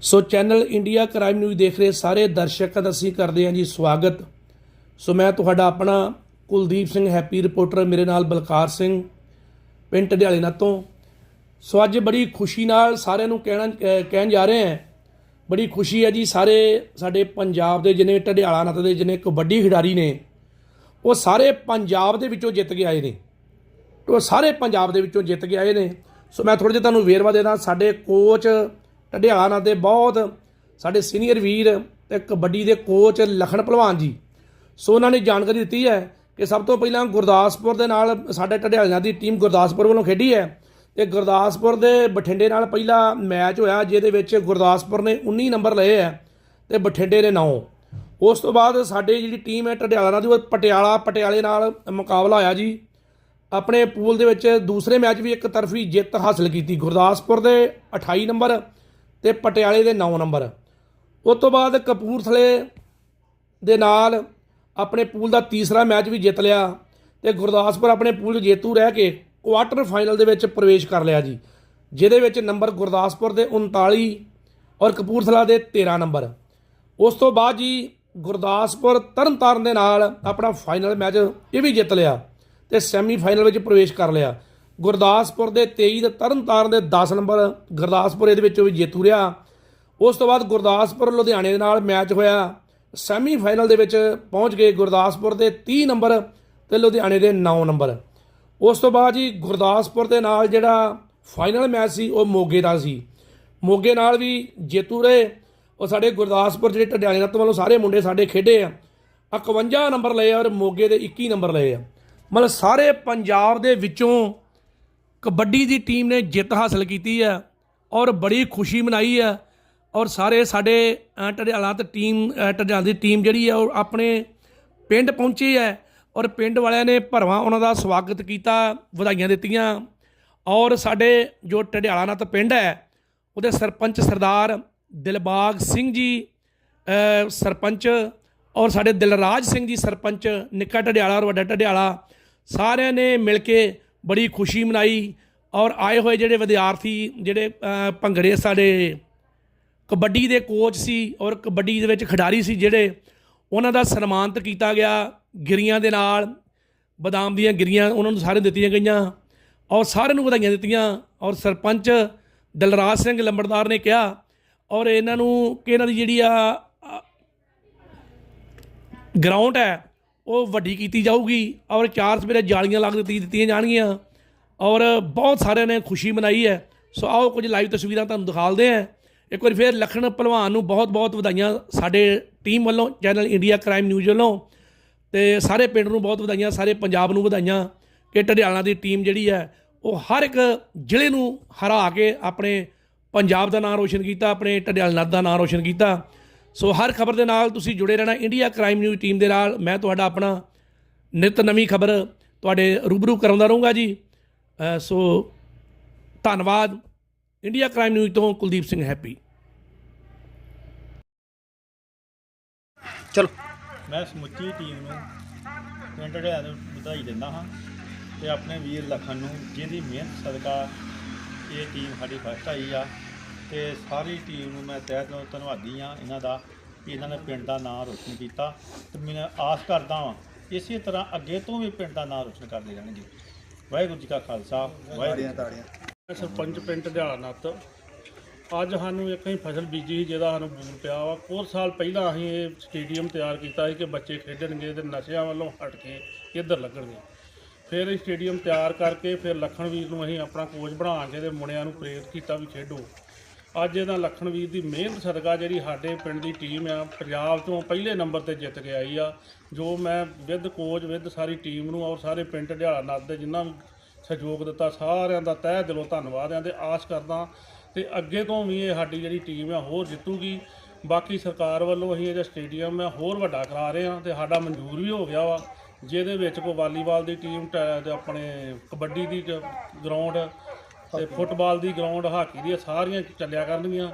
So channel India crime news ਦੇਖ ਰਹੇ ਸਾਰੇ ਦਰਸ਼ਕਾਂ ਦਾ ਅਸੀਂ ਕਰਦੇ ਹਾਂ ਜੀ ਸਵਾਗਤ। ਸੋ ਮੈਂ ਤੁਹਾਡਾ ਆਪਣਾ ਕੁਲਦੀਪ ਸਿੰਘ ਹੈਪੀ ਰਿਪੋਰਟਰ, ਮੇਰੇ ਨਾਲ ਬਲਕਾਰ ਸਿੰਘ, ਪਿੰਡ ਢਡਿਆਲੇ ਨਾਲ ਤੋਂ। ਸੋ ਅੱਜ ਬੜੀ ਖੁਸ਼ੀ ਨਾਲ ਸਾਰਿਆਂ ਨੂੰ ਕਹਿਣਾ ਕਹਿਣ ਜਾ ਰਹੇ ਹਾਂ। ਬੜੀ ਖੁਸ਼ੀ ਹੈ ਜੀ ਸਾਰੇ ਸਾਡੇ ਪੰਜਾਬ ਦੇ ਜਿਨੇ ਢਡਿਆਲਾ ਨੱਤ ਦੇ, ਜਿਨੇ ਕਬੱਡੀ ਖਿਡਾਰੀ ਨੇ, ਉਹ ਸਾਰੇ ਪੰਜਾਬ ਦੇ ਵਿੱਚੋਂ ਜਿੱਤ ਕੇ ਆਏ ਨੇ। ਉਹ ਸਾਰੇ ਪੰਜਾਬ ਦੇ ਵਿੱਚੋਂ ਜਿੱਤ ਕੇ ਆਏ ਨੇ। ਸੋ ਮੈਂ ਥੋੜਾ ਜਿਹਾ ਤੁਹਾਨੂੰ ਵੇਰਵਾ ਦੇਣਾ ਸਾਡੇ ਕੋਚ ਢਡਿਆਲਾ ਨਾਲ ਦੇ ਬਹੁਤ ਸਾਡੇ ਸੀਨੀਅਰ ਵੀਰ ਤੇ ਕਬੱਡੀ ਦੇ ਕੋਚ ਲਖਣ ਭਲਵਾਨ ਜੀ। ਸੋ ਉਹਨਾਂ ਨੇ ਜਾਣਕਾਰੀ ਦਿੱਤੀ ਹੈ ਕਿ ਸਭ ਤੋਂ ਪਹਿਲਾਂ ਗੁਰਦਾਸਪੁਰ ਦੇ ਨਾਲ ਸਾਡੇ ਢਡਿਆਲਿਆਂ ਦੀ ਟੀਮ ਗੁਰਦਾਸਪੁਰ ਵੱਲੋਂ ਖੇਡੀ ਹੈ ਤੇ ਗੁਰਦਾਸਪੁਰ ਦੇ ਬਠਿੰਡੇ ਨਾਲ ਪਹਿਲਾ ਮੈਚ ਹੋਇਆ ਜਿਹਦੇ ਵਿੱਚ ਗੁਰਦਾਸਪੁਰ ਨੇ 19 ਨੰਬਰ ਲਏ ਹੈ ਤੇ ਬਠਿੰਡੇ ਨੇ 9 ਉਸ ਤੋਂ ਬਾਅਦ ਸਾਡੇ ਜਿਹੜੀ ਟੀਮ ਹੈ ਢਡਿਆਲਾ ਦੀ, ਉਹ ਪਟਿਆਲਾ, ਪਟਿਆਲੇ ਨਾਲ ਮੁਕਾਬਲਾ ਹੋਇਆ ਜੀ। ਆਪਣੇ ਪੂਲ ਦੇ ਵਿੱਚ ਦੂਸਰੇ ਮੈਚ ਵੀ ਇੱਕ ਤਰਫੀ ਜਿੱਤ ਹਾਸਲ ਕੀਤੀ। ਗੁਰਦਾਸਪੁਰ ਦੇ 28 ਨੰਬਰ ਤੇ ਪਟਿਆਲੇ ਦੇ 9 ਨੰਬਰ। ਉਸ ਤੋਂ ਬਾਅਦ ਕਪੂਰਥਲੇ ਦੇ ਨਾਲ ਆਪਣੇ ਪੂਲ ਦਾ ਤੀਸਰਾ ਮੈਚ ਵੀ ਜਿੱਤ ਲਿਆ ਤੇ ਗੁਰਦਾਸਪੁਰ ਆਪਣੇ ਪੂਲ ਜੇਤੂ ਰਹਿ ਕੇ ਕੁਆਟਰ ਫਾਈਨਲ ਦੇ ਵਿੱਚ ਪ੍ਰਵੇਸ਼ ਕਰ ਲਿਆ ਜੀ, ਜਿਹਦੇ ਵਿੱਚ ਨੰਬਰ ਗੁਰਦਾਸਪੁਰ ਦੇ 39 ਔਰ ਕਪੂਰਥਲਾ ਦੇ 13 ਨੰਬਰ। ਉਸ ਤੋਂ ਬਾਅਦ ਜੀ ਗੁਰਦਾਸਪੁਰ ਤਰਨਤਾਰਨ ਦੇ ਨਾਲ ਆਪਣਾ ਫਾਈਨਲ ਮੈਚ ਇਹ ਵੀ ਜਿੱਤ ਲਿਆ ਤੇ ਸੈਮੀ ਫਾਈਨਲ ਵਿੱਚ ਪ੍ਰਵੇਸ਼ ਕਰ ਲਿਆ। ਗੁਰਦਾਸਪੁਰ ਦੇ 23 ਤੇ ਤਰਨਤਾਰਨ ਦੇ 10 ਨੰਬਰ ਗੁਰਦਾਸਪੁਰ ਇਹਦੇ ਵਿੱਚੋਂ ਵੀ ਜੇਤੂ ਰਿਹਾ। ਉਸ ਤੋਂ ਬਾਅਦ ਗੁਰਦਾਸਪੁਰ ਲੁਧਿਆਣੇ ਦੇ ਨਾਲ ਮੈਚ ਹੋਇਆ। ਸੈਮੀ ਫਾਈਨਲ ਦੇ ਵਿੱਚ ਪਹੁੰਚ ਗਏ ਗੁਰਦਾਸਪੁਰ ਦੇ 30 ਨੰਬਰ ਤੇ ਲੁਧਿਆਣੇ ਦੇ 9 ਨੰਬਰ। ਉਸ ਤੋਂ ਬਾਅਦ ਜੀ ਗੁਰਦਾਸਪੁਰ ਦੇ ਨਾਲ ਜਿਹੜਾ ਫਾਈਨਲ ਮੈਚ ਸੀ, ਉਹ ਮੋਗੇ ਦਾ ਸੀ। ਮੋਗੇ ਨਾਲ ਵੀ ਜੇਤੂ ਰਹੇ। ਉਹ ਸਾਡੇ ਗੁਰਦਾਸਪੁਰ ਜਿਹੜੇ ਢਡਿਆਲੇ ਨੱਤ ਵੱਲੋਂ ਸਾਰੇ ਮੁੰਡੇ ਸਾਡੇ ਖੇਡੇ ਆ। 51 ਨੰਬਰ ਲਏ ਔਰ ਮੋਗੇ ਦੇ 21 ਨੰਬਰ ਲਏ ਆ। ਮਤਲਬ ਸਾਰੇ ਪੰਜਾਬ ਦੇ ਵਿੱਚੋਂ ਕਬੱਡੀ ਦੀ ਟੀਮ ਨੇ ਜਿੱਤ ਹਾਸਲ ਕੀਤੀ ਹੈ ਔਰ ਬੜੀ ਖੁਸ਼ੀ ਮਨਾਈ ਹੈ ਔਰ ਸਾਰੇ ਸਾਡੇ ਅ, ਤੇ ਟੀਮ ਅ, ਦੀ ਟੀਮ ਜਿਹੜੀ ਹੈ ਉਹ ਆਪਣੇ ਪਿੰਡ ਪਹੁੰਚੀ ਹੈ ਔਰ ਪਿੰਡ ਵਾਲਿਆਂ ਨੇ ਭਰਵਾਂ ਉਹਨਾਂ ਦਾ ਸਵਾਗਤ ਕੀਤਾ ਵਧਾਈਆਂ ਦਿੱਤੀਆਂ ਔਰ ਸਾਡੇ ਜੋ ਢਡਿਆਲਾ ਨੱਤ ਪਿੰਡ ਹੈ ਉਹਦੇ ਸਰਪੰਚ ਸਰਦਾਰ ਦਿਲਬਾਗ ਸਿੰਘ ਜੀ ਸਰਪੰਚ ਔਰ ਸਾਡੇ ਦਿਲਰਾਜ ਸਿੰਘ ਜੀ ਸਰਪੰਚ ਨਿੱਕਾ ਢਡਿਆਲਾ ਔਰ ਵੱਡਾ ਢਡਿਆਲਾ ਸਾਰਿਆਂ ਨੇ ਮਿਲ ਕੇ ਬੜੀ ਖੁਸ਼ੀ ਮਨਾਈ ਔਰ ਆਏ ਹੋਏ ਜਿਹੜੇ ਵਿਦਿਆਰਥੀ ਜਿਹੜੇ ਭੰਗੜੇ ਸਾਡੇ ਕਬੱਡੀ ਦੇ ਕੋਚ ਸੀ ਔਰ ਕਬੱਡੀ ਦੇ ਵਿੱਚ ਖਿਡਾਰੀ ਸੀ ਜਿਹੜੇ ਉਹਨਾਂ ਦਾ ਸਨਮਾਨਿਤ ਕੀਤਾ ਗਿਆ ਗਿਰੀਆਂ ਦੇ ਨਾਲ ਬਦਾਮ ਦੀਆਂ ਗਿਰੀਆਂ ਉਹਨਾਂ ਨੂੰ ਸਾਰੇ ਦਿੱਤੀਆਂ ਗਈਆਂ ਔਰ ਸਾਰਿਆਂ ਨੂੰ ਵਧਾਈਆਂ ਦਿੱਤੀਆਂ ਔਰ ਸਰਪੰਚ ਦਲਰਾਜ ਸਿੰਘ ਲੰਬੜਦਾਰ ਨੇ ਕਿਹਾ ਔਰ ਇਹਨਾਂ ਨੂੰ ਕਿ ਇਹਨਾਂ ਦੀ ਜਿਹੜੀ ਆ, ਗਰਾਊਂਡ ਹੈ ਉਹ ਵੱਡੀ ਕੀਤੀ ਜਾਊਗੀ। ਔਰ ਚਾਰ ਸਵੇਰੇ ਜਾਲੀਆਂ ਲੱਗ ਦਿੱਤੀ ਦਿੱਤੀਆਂ ਜਾਣਗੀਆਂ। ਔਰ ਬਹੁਤ ਸਾਰਿਆਂ ਨੇ ਖੁਸ਼ੀ ਮਨਾਈ ਹੈ। ਸੋ ਆਓ ਕੁਝ ਲਾਈਵ ਤਸਵੀਰਾਂ ਤੁਹਾਨੂੰ ਦਿਖਾਲਦੇ ਹਾਂ। ਇੱਕ ਵਾਰੀ ਫੇਰ ਲਖਣ ਭਲਵਾਨ ਨੂੰ ਬਹੁਤ ਬਹੁਤ ਵਧਾਈਆਂ ਸਾਡੇ ਟੀਮ ਵੱਲੋਂ ਚੈਨਲ ਇੰਡੀਆ ਕ੍ਰਾਈਮ ਨਿਊਜ਼ ਵੱਲੋਂ। ਤੇ ਸਾਰੇ ਪਿੰਡ ਨੂੰ ਬਹੁਤ ਵਧਾਈਆਂ, ਸਾਰੇ ਪੰਜਾਬ ਨੂੰ ਵਧਾਈਆਂ। ਕਿ ਢਡਿਆਲਾ ਦੀ ਟੀਮ ਜਿਹੜੀ ਹੈ, ਉਹ ਹਰ ਇੱਕ ਜ਼ਿਲ੍ਹੇ ਨੂੰ ਹਰਾ ਕੇ ਆਪਣੇ ਪੰਜਾਬ ਦਾ ਨਾਮ ਰੋਸ਼ਨ ਕੀਤਾ, ਆਪਣੇ ਢਡਿਆਲ ਦਾ ਨਾਮ ਰੋਸ਼ਨ ਕੀਤਾ। ਸੋ ਹਰ ਖਬਰ ਦੇ ਨਾਲ ਤੁਸੀਂ ਜੁੜੇ ਰਹਿਣਾ ਇੰਡੀਆ ਕ੍ਰਾਈਮ ਨਿਊਜ਼ ਟੀਮ ਦੇ ਨਾਲ। ਮੈਂ ਤੁਹਾਡਾ ਆਪਣਾ ਨਿਤ ਨਵੀਂ ਖਬਰ ਤੁਹਾਡੇ ਰੂਬਰੂ ਕਰਾਉਂਦਾ ਰਹੂੰਗਾ ਜੀ। ਸੋ ਧੰਨਵਾਦ। ਇੰਡੀਆ ਕ੍ਰਾਈਮ ਨਿਊਜ਼ ਤੋਂ ਕੁਲਦੀਪ ਸਿੰਘ ਹੈਪੀ। ਚਲੋ। ਮੈਂ ਸਮੁੱਚੀ ਟੀਮ ਨੂੰ ਪਿੰਡ ਢਿਆ ਨੂੰ ਵਧਾਈ ਦਿੰਦਾ ਹਾਂ ਤੇ ਆਪਣੇ ਵੀਰ ਲਖਨ ਨੂੰ ਜਿਹਦੀ ਮਿਹਨਤ ਸਦਕਾ ਇਹ ਟੀਮ ਸਾਡੀ ਫਸਟ ਆਈ ਆ। ਤੇ ਸਾਰੀ ਟੀਮ ਨੂੰ ਮੈਂ ਤਹਿ ਦਿਲੋਂ ਧੰਨਵਾਦੀ ਆ ਇਹਨਾਂ ਦਾ ਕਿ ਇਹਨਾਂ ਨੇ ਪਿੰਡ ਦਾ ਨਾਮ ਰੋਸ਼ਨ ਕੀਤਾ ਤੇ ਮੈਂ ਆਸ ਕਰਦਾ ਹਾਂ ਇਸੇ ਤਰ੍ਹਾਂ ਅੱਗੇ ਤੋਂ ਵੀ ਪਿੰਡ ਦਾ ਨਾਮ ਰੋਸ਼ਨ ਕਰਦੇ ਰਹਿਣਗੇ। ਵਾਹਿਗੁਰੂ ਜੀ ਕਾ ਖਾਲਸਾ ਵਾਹਿਗੁਰੂ। ਮੈਂ ਸਰਪੰਚ ਪਿੰਡ ਢਿਆਲਾ ਨੱਤ ਅੱਜ ਸਾਨੂੰ ਇੱਕ ਹੀ ਫਸਲ ਬੀਜੀ ਸੀ ਜਿਹਦਾ ਸਾਨੂੰ ਬੂਰ ਪਿਆ ਵਾ। ਕੁਝ ਸਾਲ ਪਹਿਲਾਂ ਅਸੀਂ ਇਹ ਸਟੇਡੀਅਮ ਤਿਆਰ ਕੀਤਾ ਸੀ ਕਿ ਬੱਚੇ ਖੇਡਣਗੇ ਤੇ ਨਸ਼ਿਆਂ ਵੱਲੋਂ ਹਟ ਕੇ ਇੱਧਰ ਲੱਗਣਗੇ। ਫਿਰ ਇਹ ਸਟੇਡੀਅਮ ਤਿਆਰ ਕਰਕੇ ਫਿਰ ਲਖਣਵੀਰ ਨੂੰ ਅਸੀਂ ਆਪਣਾ ਕੋਚ ਬਣਾ ਕੇ ਤੇ ਮੁੰਡਿਆਂ ਨੂੰ ਪ੍ਰੇਰਿਤ ਕੀਤਾ ਵੀ ਖੇਡੋ। ਅੱਜ ਇਹਦਾ ਲਖਣਵੀਰ ਦੀ ਮਿਹਨਤ ਸਦਕਾ ਜਿਹੜੀ ਸਾਡੇ ਪਿੰਡ ਦੀ ਟੀਮ ਆ, ਪੰਜਾਬ ਤੋਂ ਪਹਿਲੇ ਨੰਬਰ ਤੇ ਜਿੱਤ ਕੇ ਆਈ ਆ। ਜੋ ਮੈਂ ਵਿਦ ਕੋਚ, ਵਿਦ ਸਾਰੀ ਟੀਮ ਨੂੰ ਔਰ ਸਾਰੇ ਪਿੰਡ ਢਿਆਲਾ ਨੱਤ ਦੇ ਜਿਨ੍ਹਾਂ ਸਹਿਯੋਗ ਦਿੱਤਾ, ਸਾਰਿਆਂ ਦਾ ਤਹਿ ਦਿਲੋਂ ਧੰਨਵਾਦ ਆ ਤੇ ਆਸ ਕਰਦਾ ਤੇ ਅੱਗੇ ਤੋਂ ਵੀ ਇਹ ਸਾਡੀ ਜਿਹੜੀ ਟੀਮ ਆ ਹੋਰ ਜਿੱਤੂਗੀ। ਬਾਕੀ ਸਰਕਾਰ ਵੱਲੋਂ ਅਸੀਂ ਇਹਦਾ ਸਟੇਡੀਅਮ ਆ ਹੋਰ ਵੱਡਾ ਕਰਾ ਰਹੇ ਹਾਂ ਤੇ ਸਾਡਾ ਮਨਜ਼ੂਰ ਵੀ ਹੋ ਗਿਆ ਵਾ, ਜਿਹਦੇ ਵਿੱਚ ਕੋ ਵਾਲੀਬਾਲ ਦੀ ਟੀਮ, ਟੈ- ਆਪਣੇ ਕਬੱਡੀ ਦੀ ਗਰਾਊਂਡ ਤੇ ਫੁੱਟਬਾਲ ਦੀ ਗਰਾਊਂਡ ਹਾਕੀ ਦੀ ਸਾਰੀਆਂ ਚੱਲਿਆ ਕਰਨਗੀਆਂ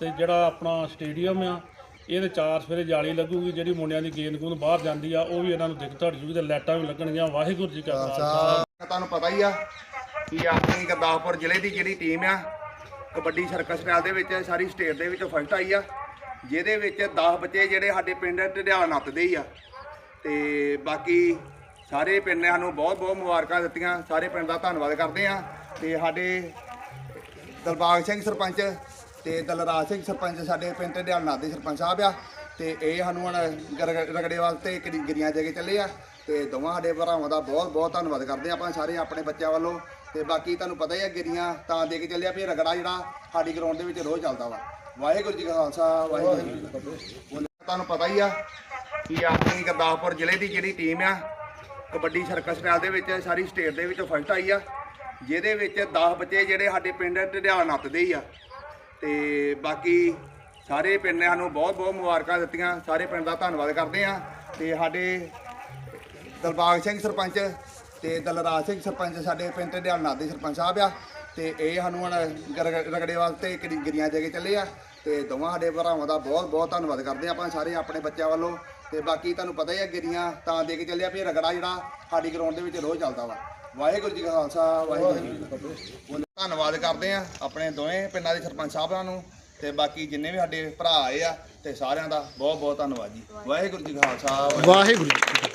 ਤੇ ਜਿਹੜਾ ਆਪਣਾ ਸਟੇਡੀਅਮ ਆ ਇਹਦੇ ਚਾਰ ਸਵੇਰੇ ਜਾਲੀ ਲੱਗੂਗੀ ਜਿਹੜੀ ਮੁੰਡਿਆਂ ਦੀ ਗੇਂਦ ਗੂੰਦ ਬਾਹਰ ਜਾਂਦੀ ਆ ਉਹ ਵੀ ਇਹਨਾਂ ਨੂੰ ਦਿੱਕਤ ਹਟ ਜੂਗੀ ਤੇ ਲਾਈਟਾਂ ਵੀ ਲੱਗਣਗੀਆਂ। ਵਾਹਿਗੁਰੂ ਜੀ ਕਾ ਖਾਲਸਾ। ਤੁਹਾਨੂੰ ਪਤਾ ਹੀ ਆ ਕਿ ਆਪਣੀ ਗੁਰਦਾਸਪੁਰ ਜ਼ਿਲ੍ਹੇ ਦੀ ਜਿਹੜੀ ਟੀਮ ਆ ਕਬੱਡੀ ਸਰਕਸ ਸਟਾਈਲ ਦੇ ਵਿੱਚ ਸਾਰੀ ਸਟੇਟ ਦੇ ਵਿੱਚ ਫਸਟ ਆਈ ਆ ਜਿਹਦੇ ਵਿੱਚ 10 ਬੱਚੇ ਜਿਹੜੇ ਸਾਡੇ ਪਿੰਡ ਢਿਆਲ ਨੱਪਦੇ ਹੀ ਆ। ਤੇ ਬਾਕੀ ਸਾਰੇ ਪਿੰਡ ਨੇ ਸਾਨੂੰ ਬਹੁਤ ਬਹੁਤ ਮੁਬਾਰਕਾਂ ਦਿੱਤੀਆਂ। ਸਾਰੇ ਪਿੰਡ ਦਾ ਧੰਨਵਾਦ ਕਰਦੇ ਆ ਤੇ ਸਾਡੇ ਦਲਬਾਗ ਸਿੰਘ ਸਰਪੰਚ ਤੇ ਦਲਰਾਜ ਸਿੰਘ ਸਰਪੰਚ ਸਾਡੇ ਪਿੰਡ ਢਿਆਲ ਨਾਥ ਦੇ ਸਰਪੰਚ ਸਾਹਿਬ ਆ। ਤੇ ਇਹ ਸਾਨੂੰ ਹੁਣ ਗਰ- ਰਗੜੇ ਵਾਸਤੇ ਕਿਰੀ ਗਿਰੀਆਂ ਦੇ ਕੇ ਚੱਲੇ ਆ। ਤੇ ਦੋਵਾਂ ਸਾਡੇ ਭਰਾਵਾਂ ਦਾ ਬਹੁਤ ਬਹੁਤ ਧੰਨਵਾਦ ਕਰਦੇ ਆ ਆਪਾਂ ਸਾਰੇ ਆਪਣੇ ਬੱਚਿਆਂ ਵੱਲੋਂ। ਤੇ ਬਾਕੀ ਤੁਹਾਨੂੰ ਪਤਾ ਹੀ ਆ ਗਿਰੀਆਂ ਤਾਂ ਦੇ ਕੇ ਚੱਲੇ ਆ ਵੀ ਰਗੜਾ ਜਿਹੜਾ ਸਾਡੀ ਗਰਾਊਂਡ ਦੇ ਵਿੱਚ ਰੋਜ਼ ਚੱਲਦਾ ਵਾ। ਵਾਹਿਗੁਰੂ ਜੀ ਕਾ ਖਾਲਸਾ, ਵਾਹਿਗੁਰੂ ਜੀ ਕੀ ਫਤਿਹ। ਤੁਹਾਨੂੰ ਪਤਾ ਹੀ ਆ ਕਿ ਆਪਣੀ ਗੁਰਦਾਸਪੁਰ ਜ਼ਿਲ੍ਹੇ ਦੀ ਜਿਹੜੀ ਟੀਮ ਆ ਕਬੱਡੀ ਸਰਕਸ ਸਟਾਈਲ ਦੇ ਵਿੱਚ ਸਾਰੀ ਸਟੇਟ ਦੇ ਵਿੱਚ ਫਸਟ ਆਈ ਆ, ਜਿਹਦੇ ਵਿੱਚ 10 ਬੱਚੇ ਜਿਹੜੇ ਸਾਡੇ ਪਿੰਡ ਢਿਆਲ ਨੱਤਦੇ ਹੀ ਆ। ਤੇ ਬਾਕੀ ਸਾਰੇ ਪਿੰਡ ਨੇ ਸਾਨੂੰ ਬਹੁਤ ਬਹੁਤ ਮੁਬਾਰਕਾਂ ਦਿੱਤੀਆਂ, ਸਾਰੇ ਪਿੰਡ ਦਾ ਧੰਨਵਾਦ ਕਰਦੇ ਆ। ਤੇ ਸਾਡੇ ਦਲਬਾਗ ਸਿੰਘ ਸਰਪੰਚ ਤੇ ਦਲਰਾਜ ਸਿੰਘ ਸਰਪੰਚ ਸਾਡੇ ਪਿੰਡ ਢਿਆਲ ਨਾਥ ਸਰਪੰਚ ਸਾਹਿਬ ਆ। ਤੇ ਇਹ ਸਾਨੂੰ ਹੁਣ ਗਰ- ਰਗੜੇ ਵਾਸਤੇ ਕਿਰੀ ਗਿਰੀਆਂ ਦੇ ਕੇ ਚੱਲੇ ਆ। ਤੇ ਦੋਵਾਂ ਸਾਡੇ ਭਰਾਵਾਂ ਦਾ ਬਹੁਤ ਬਹੁਤ ਧੰਨਵਾਦ ਕਰਦੇ ਆ ਆਪਾਂ ਸਾਰੇ ਆਪਣੇ ਬੱਚਿਆਂ ਵੱਲੋਂ। ਤੇ ਬਾਕੀ ਤੁਹਾਨੂੰ ਪਤਾ ਹੀ ਆ ਗਿਰੀਆਂ ਤਾਂ ਦੇ ਕੇ ਚੱਲਿਆ ਵੀ ਇਹ ਰਗੜਾ ਜਿਹੜਾ ਸਾਡੀ ਗਰਾਊਂਡ ਦੇ ਵਿੱਚ ਰੋਜ਼ ਚੱਲਦਾ ਵਾ। ਵਾਹਿਗੁਰੂ ਜੀ ਕਾ ਖਾਲਸਾ, ਵਾਹਿਗੁਰੂ ਜੀ ਕੀ ਫਤਿਹ। ਧੰਨਵਾਦ ਕਰਦੇ ਆ ਆਪਣੇ ਦੋਵੇਂ ਪਿੰਡਾਂ ਦੇ ਸਰਪੰਚ ਸਾਹਿਬਾਂ ਨੂੰ ਤੇ ਬਾਕੀ ਜਿੰਨੇ ਵੀ ਸਾਡੇ ਭਰਾ ਆਏ ਆ ਤੇ ਸਾਰਿਆਂ ਦਾ ਬਹੁਤ ਬਹੁਤ ਧੰਨਵਾਦ ਜੀ। ਵਾਹਿਗੁਰੂ ਜੀ ਕਾ ਖਾਲਸਾ, ਵਾਹਿਗੁਰੂ ਜੀ